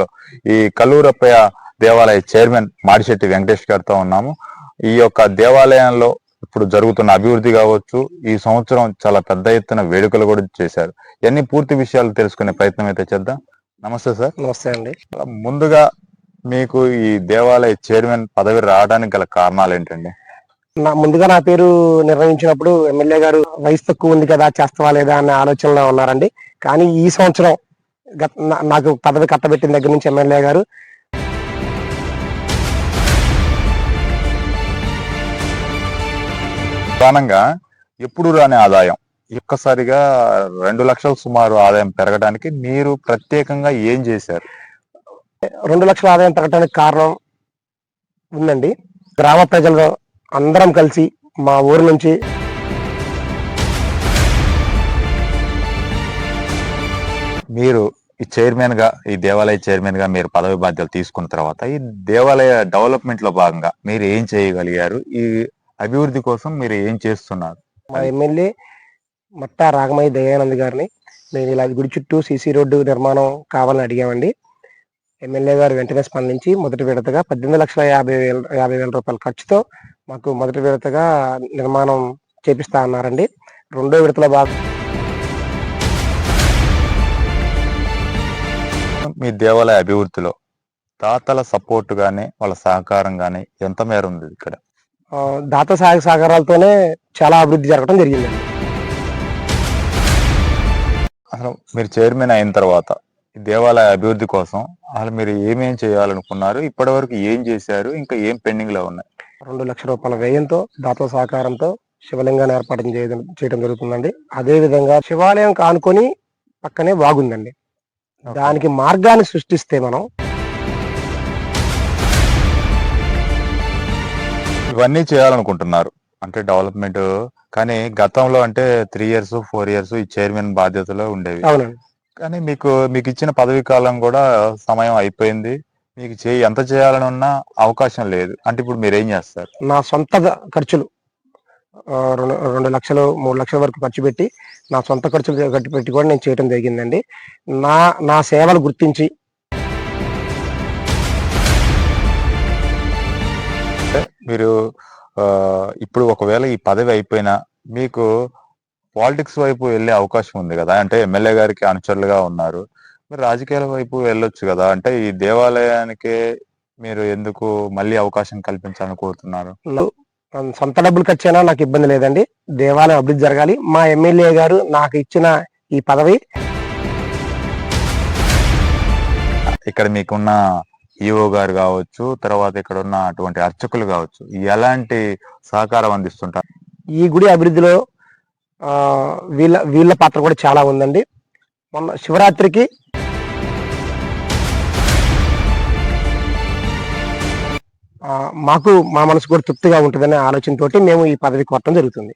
బాధ్యతలో ఈ కల్లూరప్పయ్య దేవాలయ చైర్మన్ మాడిశెట్టి వెంకటేష్ గారితో ఉన్నాము. ఈ యొక్క దేవాలయంలో ఇప్పుడు జరుగుతున్న అభివృద్ధి కావచ్చు ఈ సంవత్సరం చాలా పెద్ద ఎత్తున వేడుకలు కూడా చేశారు. ఇవన్నీ పూర్తి విషయాలు తెలుసుకునే ప్రయత్నం అయితే చేద్దాం. నమస్తే సార్. నమస్తే అండి. ముందుగా మీకు ఈ దేవాలయ చైర్మన్ పదవి రావడానికి గల కారణాలు ఏంటండి? నా ముందుగా నా పేరు నిర్ణయించినప్పుడు ఎమ్మెల్యే గారు వయసు తక్కువ ఉంది కదా చేస్తావా లేదా అనే ఆలోచనలో ఉన్నారండి. కానీ ఈ సంవత్సరం నాకు పదవి కట్టబెట్టిన దగ్గర నుంచి ఎమ్మెల్యే గారు. ప్రధానంగా ఎప్పుడు రాని ఆదాయం. ఒక్కసారిగా రెండు లక్షల సుమారు ఆదాయం పెరగడానికి మీరు ప్రత్యేకంగా ఏం చేశారు? రెండు లక్షల ఆదాయం పెరగడానికి కారణం ఉందండి. గ్రామ ప్రజలు అందరం కలిసి మా ఊరు నుంచి మీరు ఈ చైర్మన్గా ఈ దేవాలయ చైర్మన్గా మీరు పదవి బాధ్యతలు తీసుకున్న తర్వాత ఈ దేవాలయ డెవలప్మెంట్లో భాగంగా మీరు ఏం చేయగలిగారు? ఈ అభివృద్ధి కోసం మీరు ఏం చేస్తున్నారు? మా ఎమ్మెల్యే మట్టా రాగమయ్య దయానంద్ గారిని నేను ఇలా గుడి చుట్టూ సీసీ రోడ్డు నిర్మాణం కావాలని అడిగామండి. ఎమ్మెల్యే గారు వెంటనే స్పందించి మొదటి విడతగా పద్దెనిమిది లక్షల యాభై వేల యాభై వేల రూపాయల ఖర్చుతో మాకు మొదటి విడతగా నిర్మాణం చేపిస్తా అన్నారండి. రెండో విడతలో భాగం మీ దేవాలయ అభివృద్ధిలో దాతల సపోర్ట్ గానీ వాళ్ళ సహకారం గానీ ఎంత మేర ఉంది ఇక్కడ? దాత సహాయ సహకారాలతోనే చాలా అభివృద్ధి జరగడం జరిగిందండి అసలు మీరు చైర్మన్ అయిన తర్వాత దేవాలయ అభివృద్ధి కోసం అసలు మీరు ఏమేం చేయాలనుకున్నారు? ఇప్పటి వరకు ఏం చేశారు? ఇంకా ఏం పెండింగ్లో ఉన్నాయి? రెండు లక్షల రూపాయల వ్యయంతో దాత సహకారంతో శివలింగాన్ని ఏర్పాటు చేయడం చేయడం జరుగుతుందండి. అదే విధంగా శివాలయం కానుకొని పక్కనే వాగుందండి. దానికి మార్గాన్ని సృష్టిస్తే మనం ఇవన్నీ చేయాలనుకుంటున్నారు. అంటే డెవలప్మెంట్ కానీ గతంలో అంటే త్రీ ఇయర్స్ ఫోర్ ఇయర్స్ ఈ చైర్మన్ బాధ్యతలో ఉండేవి. కానీ మీకు మీకు ఇచ్చిన పదవి కాలం కూడా సమయం అయిపోయింది. మీకు చే ఎంత చేయాలని ఉన్నా అవకాశం లేదు. అంటే ఇప్పుడు మీరు ఏం చేస్తారు? నా సొంత ఖర్చులు. రెండు రెండు లక్షలు మూడు లక్షల వరకు ఖర్చు పెట్టి నా సొంత ఖర్చులు ఖర్చు పెట్టి కూడా నేను చేయడం జరిగిందండి. నా నా సేవలు గుర్తించి మీరు ఇప్పుడు ఒకవేళ ఈ పదవి అయిపోయినా మీకు పాలిటిక్స్ వైపు వెళ్ళే అవకాశం ఉంది కదా? అంటే ఎమ్మెల్యే గారికి అనుచరులుగా ఉన్నారు. మీరు రాజకీయాల వైపు వెళ్ళొచ్చు కదా? అంటే ఈ దేవాలయానికి మీరు ఎందుకు మళ్ళీ అవకాశం కల్పించాలని కోరుతున్నారు? సొంత డబ్బులు ఖర్చు అయినా నాకు ఇబ్బంది లేదండి. దేవాలయం అభివృద్ధి జరగాలి. మా ఎమ్మెల్యే గారు నాకు ఇచ్చిన ఈ పదవి. ఇక్కడ మీకున్న ఈఓ గారు కావచ్చు తర్వాత ఇక్కడ ఉన్న అటువంటి అర్చకులు కావచ్చు ఎలాంటి సహకారం అందిస్తుంటారు? ఈ గుడి అభివృద్ధిలో వీళ్ళ వీళ్ళ పాత్ర కూడా చాలా ఉందండి. మొన్న శివరాత్రికి మాకు మా మనసు కూడా తృప్తిగా ఉంటుందనే ఆలోచనతోటి మేము ఈ పదవి కోరటం జరుగుతుంది.